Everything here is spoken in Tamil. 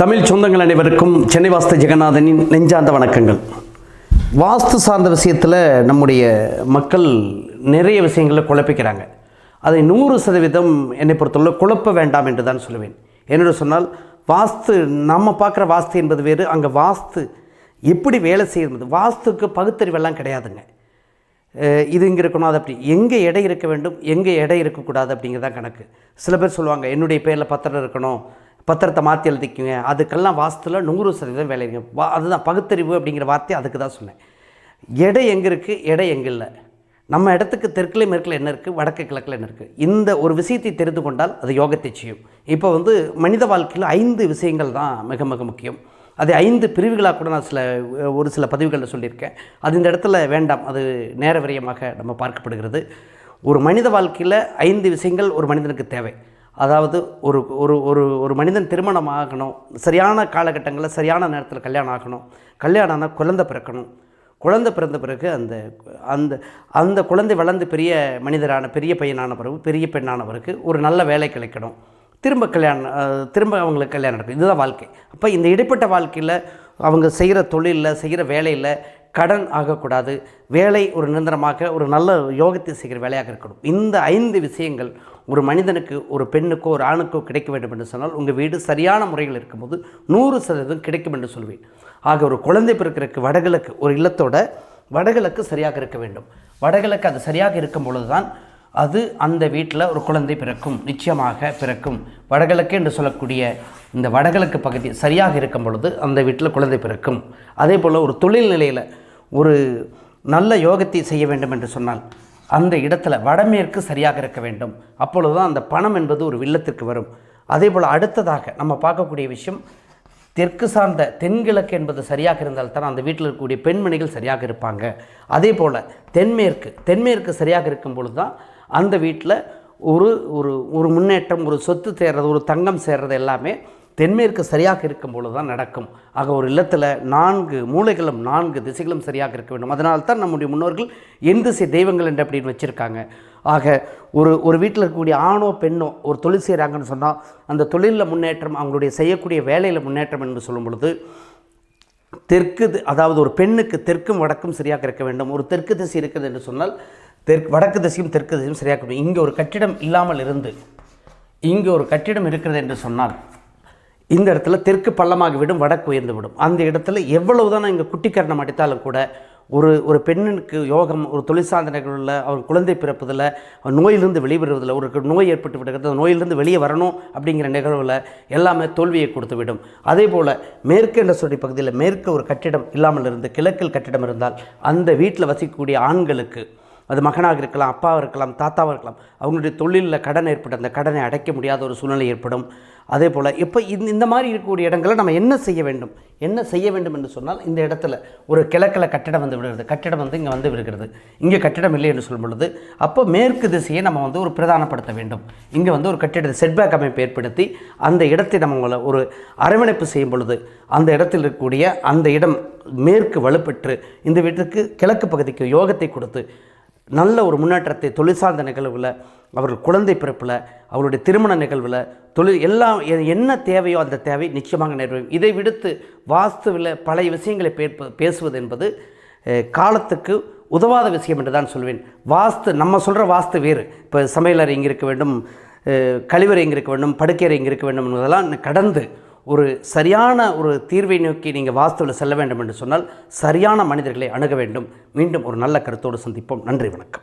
தமிழ் சொந்தங்கள் அனைவருக்கும் சென்னை வாஸ்து ஜெகநாதனின் நெஞ்சார்ந்த வணக்கங்கள். வாஸ்து சார்ந்த விஷயத்தில் நம்முடைய மக்கள் நிறைய விஷயங்களை குழப்பிக்கிறாங்க. அதை நூறு சதவீதம் என்னை பொறுத்தவரை குழப்ப வேண்டாம் என்று தான் சொல்லுவேன். என்னோட சொன்னால் வாஸ்து நம்ம பார்க்குற வாஸ்து என்பது வேறு அங்கே வாஸ்து எப்படி வேலை செய்யுது வாஸ்துக்கு பகுத்தறிவெல்லாம் கிடையாதுங்க. இது இங்கே இருக்கணும் அது அப்படி. எங்கே எடை இருக்க வேண்டும் எங்கே எடை இருக்கக்கூடாது அப்படிங்கிறதான் கணக்கு. சில பேர் சொல்லுவாங்க என்னுடைய பேரில் பத்திரம் இருக்கணும் பத்திரத்தை மாற்றி எழுதிக்குங்க. அதுக்கெல்லாம் வாஸ்துல நூறு சதவீதம் வேலை வா அதுதான் பகுத்தறிவு அப்படிங்கிற வார்த்தையை அதுக்கு தான் சொன்னேன். எடை எங்கே இருக்குது எடை எங்கே இல்லை? நம்ம இடத்துக்கு தெற்குல மேற்கில் என்ன இருக்குது வடக்கு கிழக்கில் என்ன இருக்குது இந்த ஒரு விஷயத்தை தெரிந்து கொண்டால் அது யோகத்தை செய்யும். இப்போ வந்து மனித வாழ்க்கையில் ஐந்து விஷயங்கள் தான் மிக மிக முக்கியம். அது ஐந்து பிரிவுகளாக கூட நான் சில ஒரு சில பதிவுகளில் சொல்லியிருக்கேன். அது இந்த இடத்துல வேண்டாம். அது நேர விரயமாக நம்ம பார்க்கப்படுகிறது. ஒரு மனித வாழ்க்கையில் ஐந்து விஷயங்கள் ஒரு மனிதனுக்கு தேவை. அதாவது ஒரு ஒரு ஒரு ஒரு மனிதன் திருமணம் ஆகணும் சரியான காலகட்டங்களில் சரியான நேரத்தில் கல்யாணம் ஆகணும் கல்யாணம் ஆனால் குழந்தை பிறக்கணும். குழந்தை பிறந்த பிறகு அந்த அந்த அந்த குழந்தை வளர்ந்து பெரிய மனிதரான பெரிய பையனான பிறகு பெரிய பெண்ணான பிறகு ஒரு நல்ல வேலை கிடைக்கணும். திரும்ப கல்யாணம் திரும்ப அவங்களுக்கு கல்யாணம் நடக்கும். இதுதான் வாழ்க்கை. அப்போ இந்த இடைப்பட்ட வாழ்க்கையில் அவங்க செய்கிற தொழிலில் செய்கிற வேலையில் கடன் ஆகக்கூடாது. வேலை ஒரு நிரந்தரமாக ஒரு நல்ல யோகத்தை செய்கிற வேலையாக இருக்கணும். இந்த ஐந்து விஷயங்கள் ஒரு மனிதனுக்கு ஒரு பெண்ணுக்கோ ஒரு ஆணுக்கோ கிடைக்க வேண்டும் என்று சொன்னால் உங்கள் வீடு சரியான முறையில் இருக்கும்போது நூறு சதவீதம் கிடைக்கும் என்று சொல்வேன். ஆக ஒரு குழந்தை பிறக்கிறதுக்கு வடகிழக்கு ஒரு இல்லத்தோட வடகிழக்கு சரியாக இருக்க வேண்டும். வடகிழக்கு அது சரியாக இருக்கும் பொழுது தான் அது அந்த வீட்டில் ஒரு குழந்தை பிறக்கும் நிச்சயமாக பிறக்கும். வடகிழக்கு என்று சொல்லக்கூடிய இந்த வடகிழக்கு பகுதி சரியாக இருக்கும் பொழுது அந்த வீட்டில் குழந்தை பிறக்கும். அதே போல் ஒரு தொழில் நிலையில் ஒரு நல்ல யோகத்தை செய்ய வேண்டும் என்று சொன்னால் அந்த இடத்துல வடமேற்கு சரியாக இருக்க வேண்டும். அப்பொழுது தான் அந்த பணம் என்பது ஒரு வில்லத்திற்கு வரும். அதே போல் அடுத்ததாக நம்ம பார்க்கக்கூடிய விஷயம் தெற்கு சார்ந்த தென்கிழக்கு என்பது சரியாக இருந்தால் தான் அந்த வீட்டில் இருக்கக்கூடிய பெண்மணிகள் சரியாக இருப்பாங்க. அதே போல் தென்மேற்கு தென்மேற்கு சரியாக இருக்கும் பொழுது தான் அந்த வீட்டில் ஒரு ஒரு ஒரு முன்னேற்றம் ஒரு சொத்து சேர்றது ஒரு தங்கம் சேர்றது எல்லாமே தென்மேற்கு சரியாக இருக்கும் பொழுது தான் நடக்கும். ஆக ஒரு இல்லத்தில் நான்கு மூலைகளும் நான்கு திசைகளும் சரியாக இருக்க வேண்டும். அதனால் தான் நம்முடைய முன்னோர்கள் எந்த திசை தெய்வங்கள் என்று அப்படின்னு வச்சுருக்காங்க. ஆக ஒரு ஒரு வீட்டில் இருக்கக்கூடிய ஆணோ பெண்ணோ ஒரு தொழில் செய்கிறாங்கன்னு சொன்னால் அந்த தொழிலில் முன்னேற்றம் அவங்களுடைய செய்யக்கூடிய வேலையில் முன்னேற்றம் என்று சொல்லும் பொழுது தெற்கு அதாவது ஒரு பெண்ணுக்கு தெற்கும் வடக்கும் சரியாக இருக்க வேண்டும். ஒரு தெற்கு திசை இருக்குது என்று சொன்னால் தெற்கு வடக்கு திசையும் தெற்கு திசையும் சரியாக இருக்கணும் இங்கே ஒரு கட்டிடம் இல்லாமல் இருந்து இங்கே ஒரு கட்டிடம் இருக்கிறது என்று சொன்னால் இந்த இடத்துல தெற்கு பள்ளமாகி விடும் வடக்கு உயர்ந்து விடும். அந்த இடத்துல எவ்வளவு தான் இங்கே குட்டிக்கரணம் அடித்தாலும் கூட ஒரு ஒரு பெண்ணுக்கு யோகம் ஒரு தொழில் சார்ந்த நிகழ்வில் அவர் குழந்தை பிறப்பதில் நோயிலிருந்து வெளிவருவதில் ஒரு நோய் ஏற்பட்டு விடுகிறது நோயிலிருந்து வெளியே வரணும் அப்படிங்கிற நிகழ்வில் எல்லாமே தோல்வியை கொடுத்து விடும். அதே போல் மேற்கு என்ற சொல்லி பகுதியில் மேற்கு ஒரு கட்டிடம் இல்லாமல் இருந்து கிழக்கில் கட்டிடம் இருந்தால் அந்த வீட்டில் வசிக்கக்கூடிய ஆண்களுக்கு அது மகனாக இருக்கலாம் அப்பாவாக இருக்கலாம் தாத்தாவாக இருக்கலாம். அவங்களுடைய தொழிலில் கடன் ஏற்பட்டு அந்த கடனை அடைக்க முடியாத ஒரு சூழ்நிலை ஏற்படும். அதே போல் இப்போ இந்த இந்த மாதிரி இருக்கக்கூடிய இடங்களை நம்ம என்ன செய்ய வேண்டும்? என்ன செய்ய வேண்டும் என்று சொன்னால் இந்த இடத்துல ஒரு கிழக்கில் கட்டிடம் வந்து விடுகிறது. கட்டிடம் வந்து இங்கே வந்து விடுகிறது. இங்கே கட்டிடம் இல்லை என்று சொல்லும் பொழுது அப்போ மேற்கு திசையை நம்ம வந்து ஒரு பிரதானப்படுத்த வேண்டும். இங்கே வந்து ஒரு கட்டிடத்தை செட்பேக் அமைப்பு ஏற்படுத்தி அந்த இடத்தை நம்ம ஒரு அரவணைப்பு செய்யும் பொழுது அந்த இடத்தில் இருக்கக்கூடிய அந்த இடம் மேற்கு வலுப்பெற்று இந்த வீட்டுக்கு கிழக்கு பகுதிக்கு யோகத்தை கொடுத்து நல்ல ஒரு முன்னேற்றத்தை தொழில் சார்ந்த நிகழ்வில் அவர்கள் குழந்தை பிறப்பில் அவருடைய திருமண நிகழ்வில் தொழில் எல்லாம் எ- என்ன தேவையோ அந்த தேவை நிச்சயமாக நிறைவேறும். இதை விடுத்து வாஸ்துவில் பழைய விஷயங்களை பேசுவது என்பது காலத்துக்கு உதவாத விஷயம் என்று தான் சொல்வேன். வாஸ்து நம்ம சொல்கிற வாஸ்து வேறு. இப்போ சமையலறை இங்கே இருக்க வேண்டும் கழிவறை இங்கே இருக்க வேண்டும் படுக்கையறை இங்கே இருக்க வேண்டும் என்பதெல்லாம் கடந்து ஒரு சரியான ஒரு தீர்வை நோக்கி நீங்கள் வாஸ்துவில் செல்ல வேண்டும் என்று சொன்னால் சரியான மனிதர்களை அணுக வேண்டும். மீண்டும் ஒரு நல்ல கருத்தோடு சந்திப்போம். நன்றி வணக்கம்.